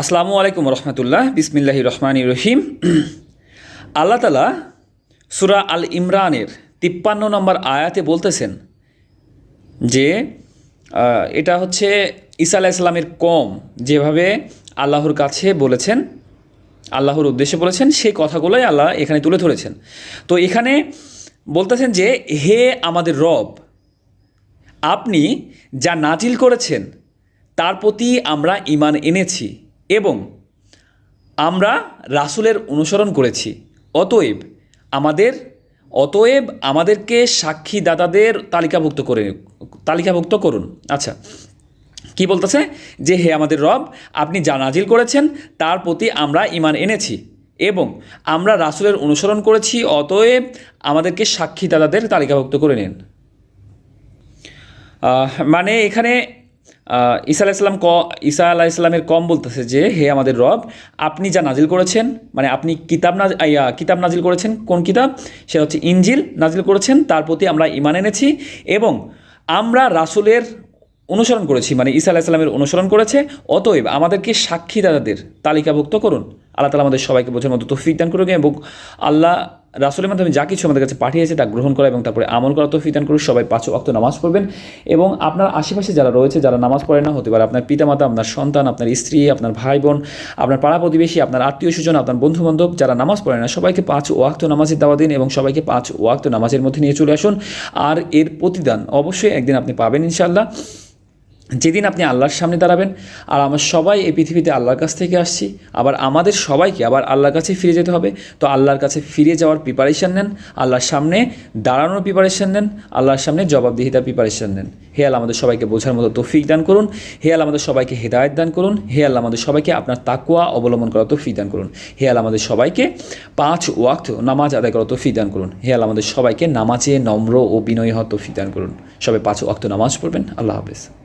আসসালামু আলাইকুম রহমতুল্লাহ। বিসমিল্লাহি রহমান রহিম। আল্লাহ তালা সুরা আল ইমরানের তিপ্পান্ন নম্বর আয়াতে বলতেছেন যে এটা হচ্ছে ঈসা আলাহ ইসলামের কম যেভাবে আল্লাহর কাছে বলেছেন, আল্লাহর উদ্দেশ্যে বলেছেন, সেই কথাগুলোই আল্লাহ এখানে তুলে ধরেছেন। তো এখানে বলতেছেন যে, হে আমাদের রব, আপনি যা নাজিল করেছেন, তার প্রতি আমরা ইমান এনেছি। এবং আমরা রাসূলের অনুসরণ করেছি। অতএব আমাদের, অতএব আমাদেরকে সাক্ষী দাতাদের তালিকাভুক্ত করে, তালিকাভুক্ত করুন। আচ্ছা কি বলতেছে? যে হে আমাদের রব, আপনি যা নাজিল করেছেন, তার প্রতি আমরা ইমান এনেছি এবং আমরা রাসুলের অনুসরণ করেছি, অতএব আমাদেরকে সাক্ষী দাতাদের তালিকাভুক্ত করে নিন। মানে এখানে ঈসা আলাইসাল্লাম ক ঈসা আলাহ ইসলামের কম বলতেছে যে হে আমাদের রব আপনি যা নাজিল করেছেন মানে আপনি কিতাব ইয়া, কিতাব নাজিল করেছেন কোন কিতাব? সেটা হচ্ছে ইঞ্জিল নাজিল করেছেন তার প্রতি আমরা ইমান এনেছি এবং আমরা রাসূলের অনুসরণ করেছি মানে ঈসা আলাহ ইসলামের অনুসরণ করেছে অতএব আমাদেরকে সাক্ষী দাদাদের তালিকাভুক্ত করুন। আল্লাহ তালা আমাদের সবাইকে বোঝার মতো তৌফিক দান করুন এবং আল্লাহ রাসুলের মাধ্যমে যা কিছু আমাদের কাছে পাঠিয়েছে তা গ্রহণ করা এবং তারপরে আমল করা তৌফিক দান করুন। সবাই পাঁচ অক্ত নামাজ পড়বেন এবং আপনার আশেপাশে যারা রয়েছে, যারা নামাজ পড়ে না, হতে পারে আপনার পিতামাতা, আপনার সন্তান, আপনার স্ত্রী, আপনার ভাই বোন আপনার পাড়া প্রতিবেশী, আপনার আত্মীয় স্বজন, আপনার বন্ধু বান্ধব যারা নামাজ পড়ে না, সবাইকে পাঁচ ওয়াক্ত নামাজের দাওয়া দিন এবং সবাইকে পাঁচ ওয়াক্ত নামাজের মধ্যে নিয়ে চলে আসুন। আর এর প্রতিদান অবশ্যই একদিন আপনি পাবেন ইনশাল্লাহ যেদিন আপনি আল্লাহর সামনে দাঁড়াবেন, আর আমরা সবাই এই পৃথিবীতে আল্লাহর কাছ থেকে আসছি, আবার আমাদের সবাইকে আবার আল্লাহর কাছে ফিরে যেতে হবে। তো আল্লাহর কাছে ফিরে যাওয়ার প্রিপারেশান নেন, আল্লাহর সামনে দাঁড়ানোর প্রিপারেশান নেন, আল্লাহর সামনে জবাবদিহিতার প্রিপারেশান নেন। হে আল্লাহ, আমাদের সবাইকে বোঝার মতো তৌফিক দান করুন। হে আল্লাহ, আমাদের সবাইকে হেদায়ত দান করুন। হে আল্লাহ, আমাদের সবাইকে আপনার তাকুয়া অবলম্বন করা তৌফিক দান করুন। হে আল্লাহ, আমাদের সবাইকে পাঁচ ওয়াক্ত নামাজ আদায় করা তৌফিক দান করুন। হে আল্লাহ, আমাদের সবাইকে নামাজে নম্র ও বিনয়ী হওয়া তৌফিক দান করুন। সবাই পাঁচ ওয়াক্ত নামাজ পড়বেন। আল্লাহ হাফেজ।